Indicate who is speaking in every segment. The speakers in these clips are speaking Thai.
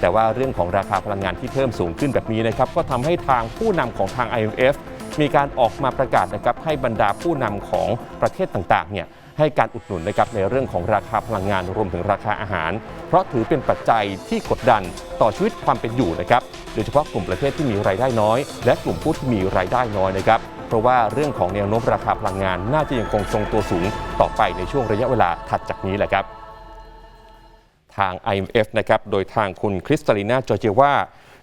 Speaker 1: แต่ว่าเรื่องของราคาพลังงานที่เพิ่มสูงขึ้นแบบนี้นะครับก็ทำให้ทางผู้นำของทาง IMF มีการออกมาประกาศนะครับให้บรรดาผู้นำของประเทศต่างๆเนี่ยให้การอุดหนุนนะครับในเรื่องของราคาพลังงานรวมถึงราคาอาหาร เพราะถือเป็นปัจจัยที่กดดันต่อชีวิตความเป็นอยู่นะครับโดยเฉพาะกลุ่มประเทศที่มีรายได้น้อย และกลุ่มผู้ที่มีรายได้น้อยนะครับเพราะว่าเรื่องของแนวโน้มราคาพลังงานน่าจะยังคงทรงตัวสูงต่อไปในช่วงระยะเวลาถัดจากนี้แหละครับ ทาง IMF นะครับโดยทางคุณคริสตาลีนาจอร์เจวา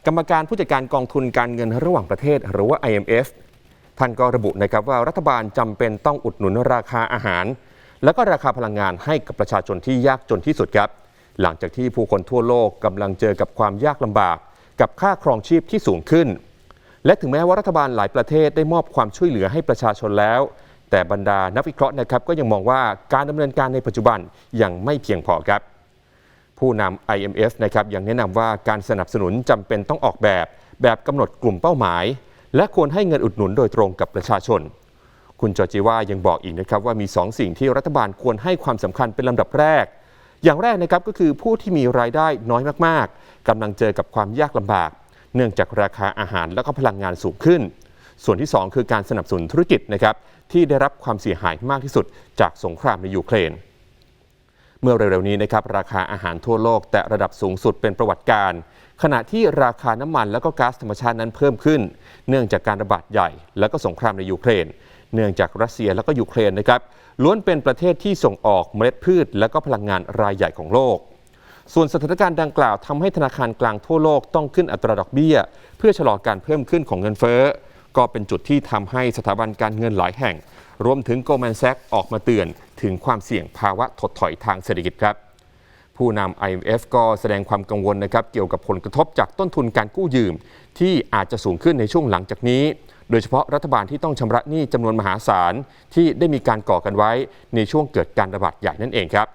Speaker 1: กรรมการผู้จัดการกองทุนการเงินระหว่างประเทศ หรือว่า IMF ท่านก็ระบุนะครับว่ารัฐบาลจำเป็นต้องอุดหนุนราคาอาหาร แล้วก็ราคาพลังงานให้กับประชาชนที่ยากจนที่สุดครับ หลังจากที่ผู้คนทั่วโลกกำลังเจอกับความยากลำบาก กับค่าครองชีพที่สูงขึ้น และถึงแม้ว่ารัฐบาลหลายประเทศได้มอบความช่วยเหลือให้ประชาชนแล้ว แต่บรรดานักวิเคราะห์นะครับก็ยังมองว่าการดำเนินการในปัจจุบันยังไม่เพียงพอครับ ผู้นำ IMF นะครับยังแนะนำว่าการสนับสนุนจำเป็นต้องออกแบบ แบบกำหนดกลุ่มเป้าหมาย และควรให้เงินอุดหนุนโดยตรงกับประชาชน คุณจอจิว่ายังบอกอีกนะครับว่ามี 2 สิ่งที่รัฐบาลควรให้ความสำคัญเป็นลำดับแรก อย่างแรกนะครับก็คือผู้ที่มีรายได้น้อยมากๆกำลังเจอกับความยากลำบาก เนื่องจากราคาอาหารและก็พลังงานสูงขึ้น ส่วนที่ 2 คือการสนับสนุนธุรกิจนะครับที่ได้รับความเสียหายมากที่สุดจากสงครามในยูเครน เมื่อเร็วๆนี้นะครับราคาอาหารทั่วโลก แตะระดับสูงสุดเป็นประวัติการณ์ขณะที่ราคาน้ำมันและก็ก๊าซธรรมชาตินั้นเพิ่มขึ้น เนื่องจากการระบาดใหญ่ และก็สงครามในยูเครน เนื่องจากรัสเซียและก็ยูเครนนะครับล้วนเป็นประเทศที่ส่งออกเมล็ดพืช และก็พลังงานรายใหญ่ของโลก ส่วนสถานการณ์ดังกล่าวทำให้ธนาคารกลางทั่วโลกต้องขึ้นอัตราดอกเบี้ย เพื่อชะลอการเพิ่มขึ้นของเงินเฟ้อก็เป็นจุดที่ทำให้สถาบันการเงินหลายแห่ง รวมถึงโกลแมนแซกออกมาเตือนถึงความเสี่ยงภาวะถดถอยทางเศรษฐกิจครับ ผู้นำ IMF ก็แสดงความกังวลนะครับเกี่ยวกับผลกระทบจากต้นทุนการกู้ยืม ที่อาจจะสูงขึ้นในช่วงหลังจากนี้ โดยเฉพาะรัฐบาลที่ต้องชำระหนี้จำนวนมหาศาลที่ได้มีการก่อกันไว้ในช่วงเกิดการระบาดใหญ่นั่นเองครับ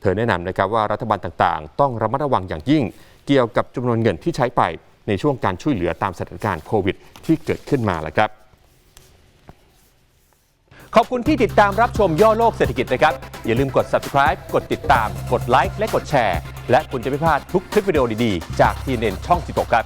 Speaker 1: เธอแนะนำนะครับว่ารัฐบาลต่างๆ ต้องระมัดระวังอย่างยิ่ง เกี่ยวกับจำนวนเงินที่ใช้ไปในช่วงการช่วยเหลือตามสถานการณ์โควิด ที่เกิดขึ้นมาแล้วครับ ขอบคุณที่ติดตามรับชมย่อโลกเศรษฐกิจนะครับ อย่าลืมกด subscribe กดติดตาม กดไลค์และกดแชร์ และคุณจะไม่พลาดทุกคลิปวิดีโอดีๆ จากทีเด่นช่อง 16 ครับ